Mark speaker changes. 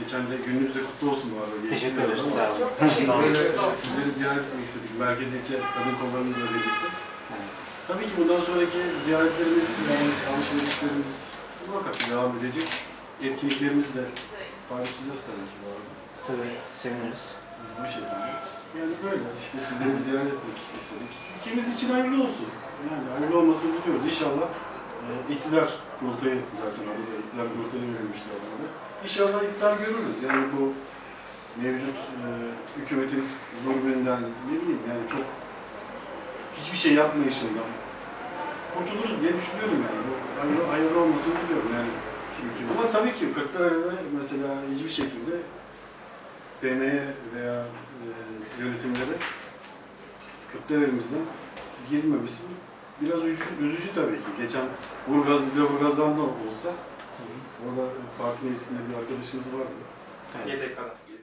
Speaker 1: Geçen de gününüz de kutlu olsun bu arada.
Speaker 2: Teşekkür ederiz.
Speaker 1: ama.
Speaker 2: Sağ olun.
Speaker 3: Çok teşekkür
Speaker 1: Böyle sizleri ziyaret etmek istedik. Merkez ilçe kadın kollarımızla birlikte. Tabii ki bundan sonraki ziyaretlerimiz, yani alışverişlerimiz muhakkak devam edecek. Etkinliklerimizi de paylaşacağız tabii ki bu arada.
Speaker 2: Tabii seviniriz.
Speaker 1: Bu şekilde. Yani böyle işte sizleri ziyaret etmek istedik. Ülkemiz için hayırlı olsun. Yani hayırlı olmasını diliyoruz. İnşallah e, iktidar kurultayı zaten adı da iktidar kurultayı verilmişti adına. İnşallah iktidar görürüz. Yani bu mevcut e, hükümetin zulmünden ne bileyim yani çok hiçbir şey yapmayışından kurtuluruz diye düşünüyorum yani. Bu hayırlı, hayırlı olmasını diliyorum yani. Çünkü ama tabii ki Kırklareli'de mesela hiçbir şekilde BM'ye veya e, yönetimlere Kırklareli'mizden girmemesi biraz üzücü, üzücü tabii ki. Geçen Burgaz, Burgaz'dan da olsa orada parti meclisinde bir arkadaşımız vardı.
Speaker 2: Evet.
Speaker 4: YDK'da.